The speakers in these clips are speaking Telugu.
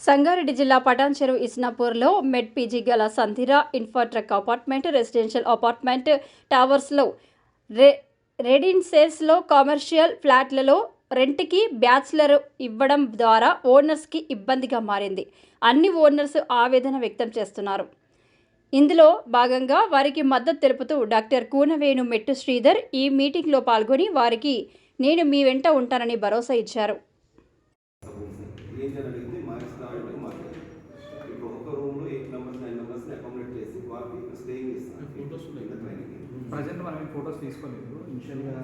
సంగారెడ్డి జిల్లా పటాన్ చెరువు ఇస్నాపూర్లో మెడ్ పీజీ గల సంధిరా ఇన్ఫాట్రక్ అపార్ట్మెంట్ రెసిడెన్షియల్ అపార్ట్మెంట్ టవర్స్లో రె రెడిన్సెస్లో కమర్షియల్ ఫ్లాట్లలో రెంట్కి బ్యాచ్లర్ ఇవ్వడం ద్వారా ఓనర్స్కి ఇబ్బందిగా మారింది. అన్ని ఓనర్స్ ఆవేదన వ్యక్తం చేస్తున్నారు. ఇందులో భాగంగా వారికి మద్దతు తెలుపుతూ డాక్టర్ కూనవేణు మెట్టు శ్రీధర్ ఈ మీటింగ్లో పాల్గొని వారికి నేను మీ వెంట ఉంటానని భరోసా ఇచ్చారు ఏం జరిగింది మార్క్స్ కావాలంటే మాట్లాడాలి ఇప్పుడు ఒక రూమ్లో ఎయిట్ మెంబర్స్ నైన్ మెంబర్స్ని అకామిడేట్ చేసి వాళ్ళకి స్టేయింగ్ ఇస్తాను Photos ఉన్నాయి. ట్రైనింగ్ ప్రజెంట్ మనం ఫొటోస్ తీసుకోలేదు. ఇనిషియల్గా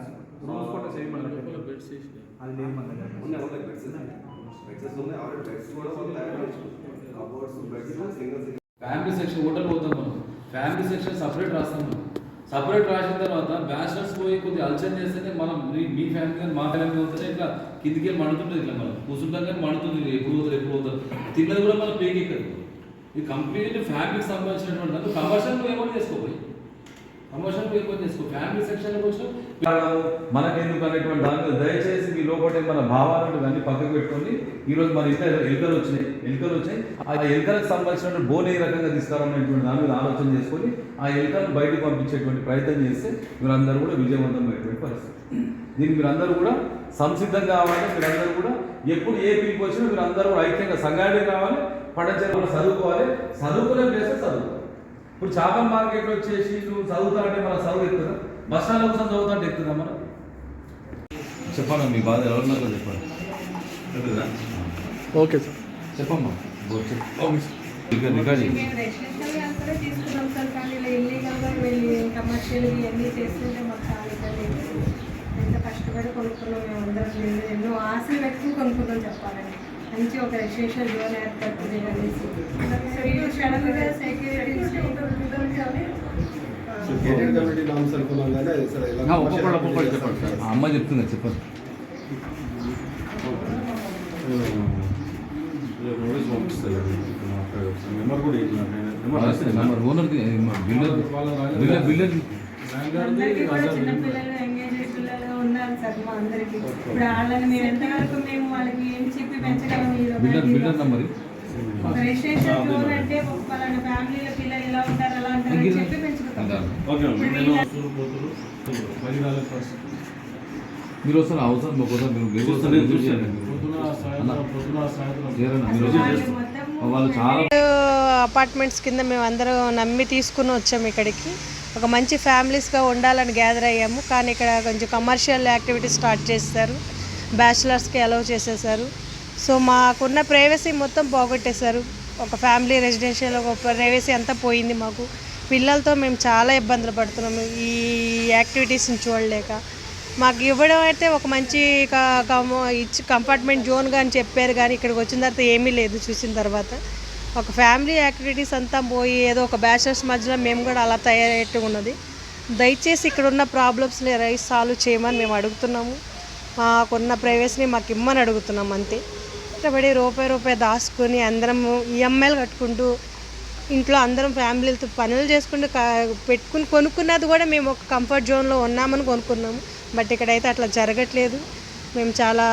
రూమ్స్ ఫొటోస్ ఏమి మన దగ్గర బెడ్స్ వేసినాయి అది లేదు మన దగ్గర. ఉన్నాయి ఉన్నాయి బెడ్స్ బెడ్స్ ఉన్నాయి ఆల్రెడీ బెడ్స్ కూడా cupboards beds single family section hotel పోతాం మనం. ఫ్యామిలీ సెక్షన్ సపరేట్ రాస్తాం మనం. సపరేట్ రాసిన తర్వాత బ్యాచిలర్స్ పోయి కొద్దిగా అల్చర్ చేస్తేనే మనం మీ- మీ ఫ్యామిలీ కానీ మా ఫ్యామిలీ అవుతుంటే ఇట్లా కిందికి వెళ్ళి మండుతుంటుంది ఇట్లా మనం. కూర్చుంటాం కానీ మండుతుంది ఇది ఎప్పుడు పోతారు ఎప్పుడు పోతారు. తిన్నది కూడా మనం పేకి ఎక్కదు. ఇది కంప్లీట్ ఫ్యామిలీకి సంబంధించినటువంటి కమర్షియల్ నువ్వు ఏమైనా చేసుకోపోయి ప్రమోషన్ ఎక్కువ ఏమైనా ఫ్యామిలీ సెక్షన్ కోసం మనకెందుకు అనేటువంటి దాంట్లో దయచేసి మీ లోపల మన భావాలను కానీ పక్కకు పెట్టుకొని ఈ రోజు మన ఇంట్లో ఎలుకలు వచ్చినాయి. ఎలుకలు వచ్చాయి ఆ ఎలుకలకు సంబంధించిన బోన్ ఏ రకంగా తీసుకురావాలనేటువంటి దాని మీద ఆలోచన చేసుకొని ఆ ఎలుకలను బయటకు పంపించేటువంటి ప్రయత్నం చేస్తే మీరందరూ కూడా విజయవంతమైనటువంటి పరిస్థితి. దీనికి మీరందరూ కూడా సంసిద్ధంగా కావాలి. మీరందరూ కూడా ఎప్పుడు ఏ పిలిపి వచ్చినా అందరూ కూడా ఐక్యంగా సంఘాడే రావాలి. పడచేరు చదువుకోవాలి. చదువుకునే ప్లేసే చదువుకోవాలి. ఇప్పుడు చేపల మార్కెట్లో వచ్చేసి నువ్వు చదువుతా అంటే మన చదువు ఎక్కుతుందా బస్ స్టాండ్ కోసం చదువుతా అంటే ఎక్కుతుందా మనం చెప్పండి మీ బాధ ఎవరినాకో చెప్పండి. Okay sir. చెప్పమ్మా. తీసుకున్నాం సార్ కానీ ఇలా ఇల్లీగల్గా వెళ్ళి కమర్షియల్ ఇవన్నీ చేస్తుంటే మాకు చాలా ఇబ్బంది అయింది. ఎంత కష్టపడి కొనుక్కున్నాం మేము అందరం ఎన్నో ఆశలు పెట్టుకుని కొనుక్కున్నాం చెప్పాలండి మంచి ఒక రెసిడెన్షియల్ లోన్ ఏర్పడుతుంది అనేసి సో సడన్గా సెక్యూరిటీ గేటెడ్ కమ్యూనిటీ నామ్స్ అనుకున్నాం కానీ అది సరే ఇలా ఆ, ఒక్కొక్కడు ఒక్కొక్కడు చెప్పండి సార్ ఆ అమ్మ చెప్తుంది చెప్పండి నెంబర్ కూడా నెంబర్ ఓనర్కి బిల్డర్ బిల్డర్ బిల్డర్ అందరికీ కూడా చిన్నపిల్లలు ఎంగేజ్ పిల్లలు ఉన్నారు సార్ మా అందరికి ఇప్పుడు వాళ్ళని మేము ఎంతవరకు మేము వాళ్ళకి ఏం చెప్పి పెంచగలం ఈ బిల్డర్ బిల్డర్ రోజు నెంబర్ ఒక రెసిడెన్షియల్ లోన్ అంటే ఒక పలానా ఫ్యామిలీలో పిల్లలు ఇలా ఉంటారు అలా ఉంటారు అని చెప్పి పెంచుకుంటాం. ఓకే నేను వసూలు పోతులు పది నాలుగు పర్సెంట్ మీరు వస్తారు అవసరం ఒకసారి మీరు వస్తారు, వాళ్ళు చాలా అపార్ట్మెంట్స్ కింద మేము అందరం నమ్మి తీసుకుని వచ్చాము ఇక్కడికి. ఒక మంచి ఫ్యామిలీస్గా ఉండాలని గ్యాదర్ అయ్యాము. కానీ ఇక్కడ కొంచెం కమర్షియల్ యాక్టివిటీస్ స్టార్ట్ చేస్తారు. బ్యాచిలర్స్కి అలౌ చేసేసారు. సో మాకున్న ప్రైవసీ మొత్తం పోగొట్టేశారు. ఒక ఫ్యామిలీ రెసిడెన్షియల్ ఒక ప్రైవసీ అంతా పోయింది మాకు. పిల్లలతో మేము చాలా ఇబ్బందులు పడుతున్నాము ఈ యాక్టివిటీస్ని చూడలేక. మాకు ఇవ్వడం అయితే ఒక మంచి ఇచ్చి కంపార్ట్మెంట్ జోన్గా అని చెప్పారు. కానీ ఇక్కడికి వచ్చిన తర్వాత ఏమీ లేదు. చూసిన తర్వాత ఒక ఫ్యామిలీ యాక్టివిటీస్ అంతా పోయి ఏదో ఒక బ్యాచలర్స్ మధ్యలో మేము కూడా అలా తయారయ్యేట్టు ఉన్నది. దయచేసి ఇక్కడ ఉన్న ప్రాబ్లమ్స్ని రైస్ సాల్వ్ చేయమని మేము అడుగుతున్నాము. మాకున్న ప్రైవసీని మాకు ఇమ్మని అడుగుతున్నాం అంతే. కష్టపడి రూపాయి రూపాయి దాచుకొని అందరం ఈఎంఐలు కట్టుకుంటూ ఇంట్లో అందరం ఫ్యామిలీలతో పనులు చేసుకుంటూ పెట్టుకుని కొనుక్కున్నది కూడా మేము ఒక కంఫర్ట్ జోన్లో ఉన్నామని కొనుక్కున్నాము. బట్ ఇక్కడైతే అట్లా జరగట్లేదు. మేము చాలా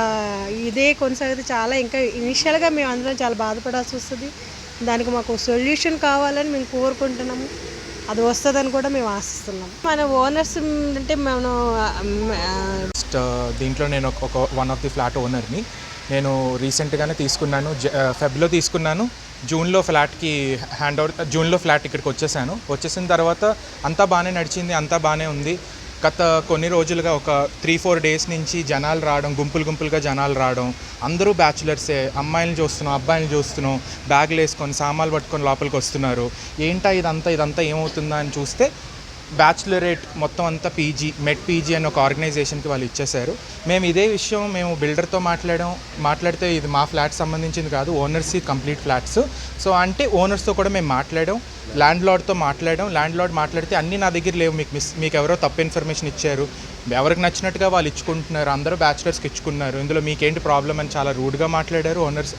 ఇదే కొనసాగితే చాలా ఇంకా ఇనిషియల్గా మేము అందరం చాలా బాధపడాల్సి వస్తుంది. దానికి మాకు సొల్యూషన్ కావాలని మేము కోరుకుంటున్నాము. అది వస్తుందని కూడా మేము ఆశిస్తున్నాం మన ఓనర్స్ అంటే మనం దీంట్లో నేను ఒక- వన్ ఆఫ్ ది ఫ్లాట్ ఓనర్ని నేను రీసెంట్గానే తీసుకున్నాను. ఫెబ్లో తీసుకున్నాను. జూన్లో ఫ్లాట్కి హ్యాండ్ ఓవర్ జూన్లో ఫ్లాట్ ఇక్కడికి వచ్చేసాను. వచ్చేసిన తర్వాత అంతా బాగానే నడిచింది అంతా బాగానే ఉంది. గత కొన్ని రోజులుగా ఒక త్రీ ఫోర్ డేస్ నుంచి జనాలు రావడం గుంపులు గుంపులుగా జనాలు రావడం అందరూ బ్యాచులర్సే అమ్మాయిలను చూస్తున్నాం అబ్బాయిలను చూస్తున్నాం బ్యాగులు వేసుకొని సామాన్లు పట్టుకొని లోపలికి వస్తున్నారు. ఏంటా ఇదంతా ఇదంతా ఏమవుతుందా అని చూస్తే బ్యాచులరేట్ మొత్తం అంతా పీజీ మెట్ పీజీ అని ఒక ఆర్గనైజేషన్కి వాళ్ళు ఇచ్చేశారు. మేము ఇదే విషయం మేము బిల్డర్తో మాట్లాడడం మాట్లాడితే ఇది మా ఫ్లాట్ సంబంధించింది కాదు ఓనర్స్ కంప్లీట్ ఫ్లాట్స్. సో అంటే ఓనర్స్తో కూడా మేము మాట్లాడడం ల్యాండ్ లార్డ్తో మాట్లాడడం ల్యాండ్ లార్డ్ మాట్లాడితే అన్నీ నా దగ్గర లేవు మీకు మిస్ మీకు ఎవరో తప్పు ఇన్ఫర్మేషన్ ఇచ్చారు. ఎవరికి నచ్చినట్టుగా వాళ్ళు ఇచ్చుకుంటున్నారు అందరూ బ్యాచులర్స్కి ఇచ్చుకున్నారు. ఇందులో మీకేంటి ప్రాబ్లం అని చాలా రూడ్గా మాట్లాడారు ఓనర్స్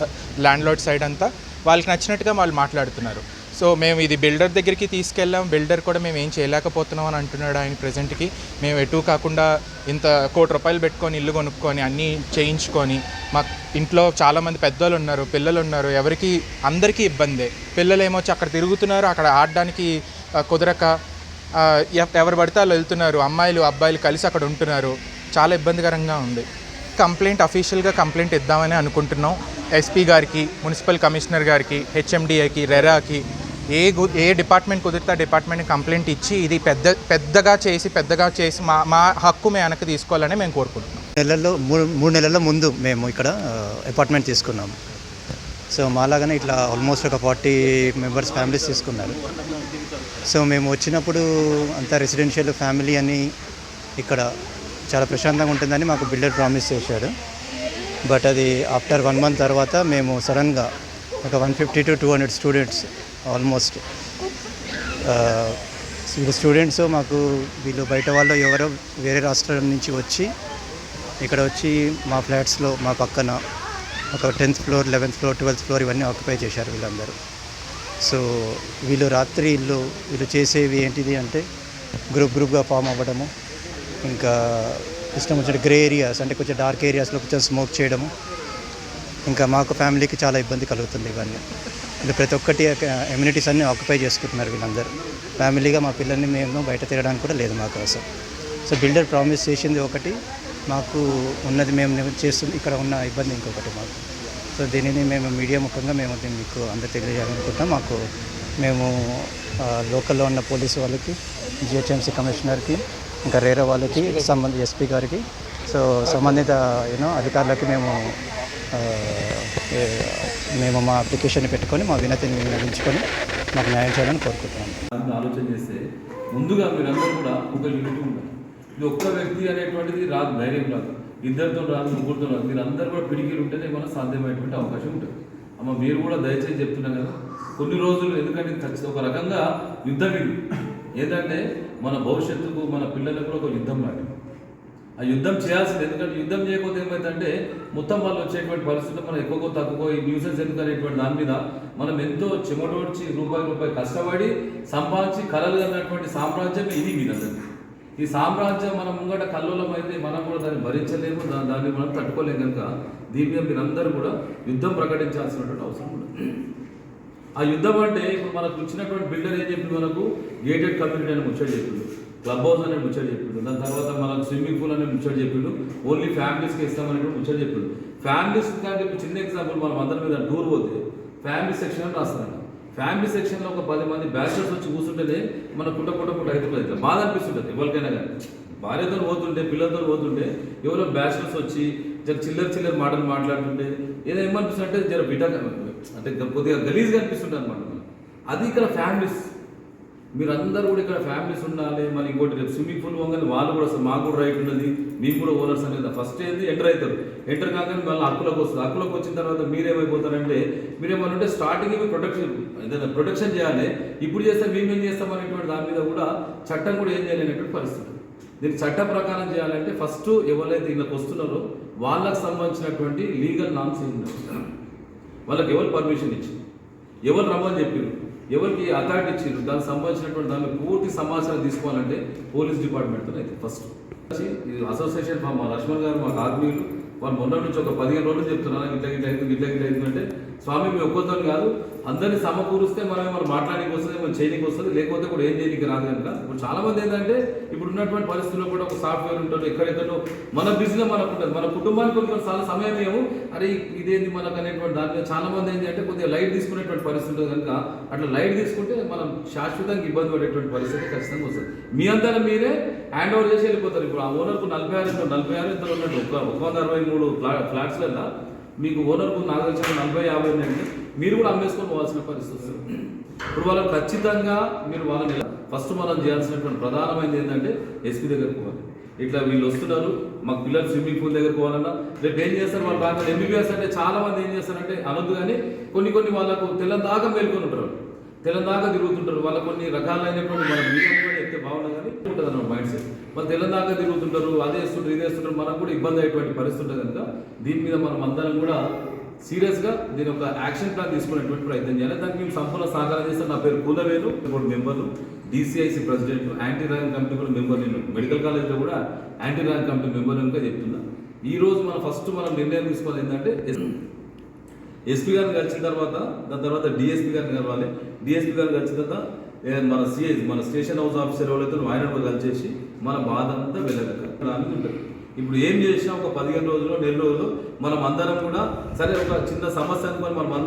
ల్యాండ్ లార్డ్ సైడ్ అంతా. వాళ్ళకి నచ్చినట్టుగా వాళ్ళు మాట్లాడుతున్నారు. సో మేము ఇది బిల్డర్ దగ్గరికి తీసుకెళ్ళాం. బిల్డర్ కూడా మేము ఏం చేయలేకపోతున్నాం అని అంటున్నాడు ఆయన ప్రజెంట్కి. మేము ఎటు కాకుండా ఇంత కోటి రూపాయలు పెట్టుకొని ఇల్లు కొనుక్కొని అన్నీ చేయించుకొని మా ఇంట్లో చాలామంది పెద్దోళ్ళు ఉన్నారు పిల్లలు ఉన్నారు. ఎవరికి అందరికీ ఇబ్బందే. పిల్లలు ఏమొచ్చి అక్కడ తిరుగుతున్నారు అక్కడ ఆడడానికి కుదరక ఎవరు పడితే వాళ్ళు వెళ్తున్నారు. అమ్మాయిలు అబ్బాయిలు కలిసి అక్కడ ఉంటున్నారు. చాలా ఇబ్బందికరంగా ఉంది. కంప్లైంట్ అఫీషియల్గా కంప్లైంట్ ఇద్దామని అనుకుంటున్నాం. ఎస్పీ గారికి మున్సిపల్ కమిషనర్ గారికి హెచ్ఎండిఏకి రెరాకి ఏ ఏ డిపార్ట్మెంట్ కుదిరితే ఆ డిపార్ట్మెంట్కి కంప్లైంట్ ఇచ్చి ఇది పెద్ద పెద్దగా చేసి పెద్దగా చేసి మా మా హక్కు మేము వెనక్కి తీసుకోవాలని మేము కోరుకుంటున్నాం. నెలల్లో మూడు మూడు నెలల ముందు మేము ఇక్కడ అపార్ట్మెంట్ తీసుకున్నాము సో మాలాగానే ఇట్లా ఆల్మోస్ట్ ఒక ఫార్టీ మెంబర్స్ ఫ్యామిలీస్ తీసుకున్నారు. సో మేము వచ్చినప్పుడు అంతా రెసిడెన్షియల్ ఫ్యామిలీ అని ఇక్కడ చాలా ప్రశాంతంగా ఉంటుందని మాకు బిల్డర్ ప్రామిస్ చేశాడు. బట్ అది ఆఫ్టర్ వన్ మంత్ తర్వాత మేము సడన్గా ఒక one fifty to two hundred students almost వీళ్ళు స్టూడెంట్స్ మాకు వీళ్ళు బయట వాళ్ళు ఎవరో వేరే రాష్ట్రం నుంచి వచ్చి ఇక్కడ వచ్చి మా ఫ్లాట్స్లో మా పక్కన ఒక tenth floor eleventh floor twelfth floor ఇవన్నీ ఆక్యుపై చేశారు వీళ్ళందరూ. సో వీళ్ళు రాత్రి ఇల్లు వీళ్ళు చేసేవి ఏంటిది అంటే గ్రూప్ గ్రూప్గా ఫామ్ అవ్వడము ఇంకా ఇష్టం వచ్చిన గ్రే ఏరియాస్ అంటే కొంచెం డార్క్ ఏరియాస్లో కొంచెం స్మోక్ చేయడము ఇంకా మాకు ఫ్యామిలీకి చాలా ఇబ్బంది కలుగుతుంది ఇవన్నీ. వీళ్ళు ప్రతి ఒక్కటి ఎమ్యూనిటీస్ అన్నీ ఆక్యుపై చేసుకుంటున్నారు వీళ్ళందరూ. ఫ్యామిలీగా మా పిల్లల్ని మేము బయట తిరగడానికి కూడా లేదు మాకు అసలు. సో బిల్డర్ ప్రామిస్ చేసింది ఒకటి మాకు ఉన్నది మేము చేస్తుంది ఇక్కడ ఉన్న ఇబ్బంది ఇంకొకటి మాకు. సో దీనిని మేము మీడియా ముఖంగా మేము దీన్ని మీకు అందరు తెలియజేయాలనుకుంటాం మాకు మేము లోకల్లో ఉన్న పోలీసు వాళ్ళకి జిహెచ్ఎంసీ కమిషనర్కి ఇంకా రేరా వాళ్ళకి సంబంధ ఎస్పీ గారికి సో సంబంధిత యూనో అధికారులకి మేము మేము మా అప్లికేషన్ పెట్టుకొని మా వినతిని వినియోగించుకొని మాకు న్యాయం చేయాలని కోరుకుంటున్నాం. ఆలోచన చేస్తే ముందుగా మీరందరూ కూడా ఒక యూనిట్ ఉండాలి. ఇది ఒక్క వ్యక్తి అనేటువంటిది రాదు ధైర్యం రాదు. ఇద్దరితో రాదు ముగ్గురితో రాదు. మీరందరూ కూడా పిడికిలు ఉంటేనే మన సాధ్యమైనటువంటి అవకాశం ఉంటుంది. అమ్మ మీరు కూడా దయచేసి చెప్తున్నాం కదా కొన్ని రోజులు ఎందుకంటే ఖచ్చితంగా ఒక రకంగా యుద్ధం ఇది. ఏంటంటే మన భవిష్యత్తుకు మన పిల్లలకు కూడా ఒక యుద్ధం లాంటిది. ఆ యుద్ధం చేయాల్సింది. ఎందుకంటే యుద్ధం చేయకపోతే ఏమైందంటే మొత్తం వాళ్ళు వచ్చేటువంటి పరిస్థితులు మనం ఎక్కువ తక్కువ ఈ న్యూసెన్స్ ఎందుకు అనేటువంటి దాని మీద మనం ఎంతో చెమటోడ్చి రూపాయి రూపాయి కష్టపడి సంపాదించి కలలు కన్నటువంటి సామ్రాజ్యం ఇది మీదందరికీ ఈ సామ్రాజ్యం మనం ముంగట కల్లోలం అయితే మనం కూడా దాన్ని భరించలేము దాని దాన్ని మనం తట్టుకోలేము కనుక దీని మీద మీరందరూ కూడా యుద్ధం ప్రకటించాల్సినటువంటి అవసరం ఆ యుద్ధం అంటే ఇప్పుడు మనకు వచ్చినటువంటి బిల్డర్ ఏం చెప్పింది మనకు? గేటెడ్ కమ్యూనిటీ అని ముచ్చట చెప్పింది క్లబ్ హౌస్ అనే ముచ్చట చెప్పిండు. దాని తర్వాత మనకు స్విమ్మింగ్ పూల్ అనే ముచ్చట చెప్పిండు. ఓన్లీ ఫ్యామిలీస్కి ఇస్తామని కూడా ముచ్చట చెప్పిండు. ఫ్యామిలీస్ కంటే చిన్న ఎగ్జాంపుల్ మనం అందరి మీద టూర్ పోతే ఫ్యామిలీ సెక్షన్ అని రాస్తారంట. ఫ్యామిలీ సెక్షన్లో ఒక పది మంది బ్యాచులర్స్ వచ్చి కూర్చుంటేనే మన పుట్ట పుట్ట పుట్ట అవుతుంది. ఇట్లా బాధ అనిపిస్తుంటుంది ఎవరికైనా కానీ. భార్యతో పోతుంటే పిల్లలతో పోతుంటే ఎవరో బ్యాచులర్స్ వచ్చి జర చిల్లర చిల్లర మాటలు మాట్లాడుతుంటే ఏదో ఏమనిపిస్తుంటే జర బిడ్డ అంటే కొద్దిగా గలీజ్గా అనిపిస్తుంటుంది అనమాట అది ఇక్కడ ఫ్యామిలీస్. మీరందరూ కూడా ఇక్కడ ఫ్యామిలీస్ ఉండాలి మళ్ళీ ఇంకోటి రేపు స్విమ్మింగ్ పూల్ పోగానే వాళ్ళు కూడా అసలు మాకు కూడా రైట్ ఉన్నది మీకు కూడా ఓనర్స్ అనేది ఫస్ట్ ఏంది ఎంటర్ అవుతారు. ఎంటర్ కాగానే మళ్ళీ హక్కులకు వస్తుంది. హక్కులకు వచ్చిన తర్వాత మీరేమైపోతారంటే మీరేమనుంటే స్టార్టింగ్ ఇవి ప్రొటెక్షన్ ఏదైనా ప్రొటెక్షన్ చేయాలి. ఇప్పుడు చేస్తే మేమేం చేస్తాం అనేటువంటి దాని మీద కూడా చట్టం కూడా ఏం చేయలేనటువంటి పరిస్థితి. దీనికి చట్ట ప్రకారం చేయాలంటే ఫస్ట్ ఎవరైతే ఇళ్ళకి వస్తున్నారో వాళ్ళకి సంబంధించినటువంటి లీగల్ నామ్స్ ఏంటి వాళ్ళకి ఎవరు పర్మిషన్ ఇచ్చింది ఎవరు రమ్మని చెప్పారు ఎవరికి అథారిటీ ఇచ్చిండ్రు? దానికి సంబంధించినటువంటి దాని పూర్తి సమాచారం తీసుకోవాలంటే పోలీస్ డిపార్ట్మెంట్తో అయితే ఫస్ట్ ఇది అసోసియేషన్ మా లక్ష్మణ్ గారు మాకు ఆత్మీయులు వాళ్ళు మొన్న నుంచి ఒక పదిహేను రోజులు చెప్తున్నారు ఇట్లా ఇట్లా అయింది ఇట్లా ఇట్లా అయింది అంటే స్వామి మీ ఒక్కొక్కరు కాదు అందరిని సమకూరుస్తే మనం ఏమైనా మాట్లాడడానికి వస్తుంది మనం చేయడానికి వస్తుంది లేకపోతే కూడా ఏం చేయడానికి రాదు కనుక. ఇప్పుడు చాలా మంది ఏంటంటే ఇప్పుడు ఉన్నటువంటి పరిస్థితుల్లో కూడా ఒక సాఫ్ట్వేర్ ఉంటారు ఎక్కడెక్కడో మన బిజినెస్ మనకు ఉంటుంది. మన కుటుంబానికి కొంచెం చాలా సమయం ఏమో అరే ఇదేంది మనకు అనేటువంటి దాంట్లో చాలా మంది ఏంటి అంటే కొద్దిగా లైట్ తీసుకునేటువంటి పరిస్థితి ఉంటుంది కనుక అట్లా లైట్ తీసుకుంటే మనం శాశ్వతంగా ఇబ్బంది పడేటువంటి పరిస్థితి ఖచ్చితంగా వస్తుంది. మీ అంతా మీరే హ్యాండ్ ఓవర్ చేసి వెళ్ళిపోతారు. ఇప్పుడు ఆ ఓనర్కు నలభై ఆరు ఇంట్లో నలభై ఆరు ఇంతలో ఉన్నట్టు ఒక ఒక వంద అరవై మూడు ఫ్లా ఫ్లాట్స్లలో మీకు ఓనర్కు నాకు నలభై యాభై ఉన్నాయండి. మీరు కూడా అమ్మేసుకొని పోవాల్సిన పరిస్థితి వస్తుంది. ఇప్పుడు వాళ్ళకి ఖచ్చితంగా మీరు వాళ్ళని ఫస్ట్ మనం చేయాల్సినటువంటి ప్రధానమైనది ఏంటంటే ఎస్పీ దగ్గరకు పోవాలి. ఇట్లా వీళ్ళు వస్తున్నారు మాకు పిల్లలు స్విమ్మింగ్ పూల్ దగ్గర పోవాలన్నా రేపు ఏం చేస్తారు వాళ్ళు బాగా ఎంబీబీఎస్ అంటే చాలా మంది ఏం చేస్తారంటే అనొద్దు కానీ కొన్ని కొన్ని వాళ్ళకు తెల్లని దాకా మేల్కొని ఉంటారు తెలంగాణ తిరుగుతుంటారు. వాళ్ళ కొన్ని రకాలైనటువంటి మన మీడియం కూడా ఎత్తే బాగుండదు కానీ ఉంటుంది అన్నమాట మైండ్ సెట్ మన తెలంగాణ తిరుగుతుంటారు అదే వేస్తుంటారు ఇది వేస్తుంటారు మనకు కూడా ఇబ్బంది అయ్యేటువంటి పరిస్థితి ఉంటుంది కనుక దీని మీద మనం అందరం కూడా సీరియస్గా దీని ఒక యాక్షన్ ప్లాన్ తీసుకునేటువంటి ప్రయత్నం చేయాలి. దానికి మేము సంపూర్ణ సహకారం చేస్తాం. నా పేరు కూలవేలు కూడా మెంబర్లు DCIC president anti ragging committee కూడా మెంబర్ నేను. మెడికల్ కాలేజ్లో కూడా యాంటీ ర్యాంక్ కమిటీ మెంబర్ ఇంకా చెప్తున్నా. ఈ రోజు మనం ఫస్ట్ మనం నిర్ణయం తీసుకోవాలి ఏంటంటే ఎస్పీ గారిని కలిసిన తర్వాత దాని తర్వాత డిఎస్పీ గారిని కలవాలి. డిఎస్పీ గారిని కలిసిన తర్వాత మన సిఐ మన స్టేషన్ హౌస్ ఆఫీసర్ ఎవరైతే ఆయన కూడా కలిసేసి మన బాధ అంతా వెళ్ళగలగాలి ఉంటుంది ఇప్పుడు ఏం చేసినా ఒక పదిహేను రోజులు నెల రోజులు మనం అందరం కూడా సరే ఒక చిన్న సమస్య అనుకొని మనం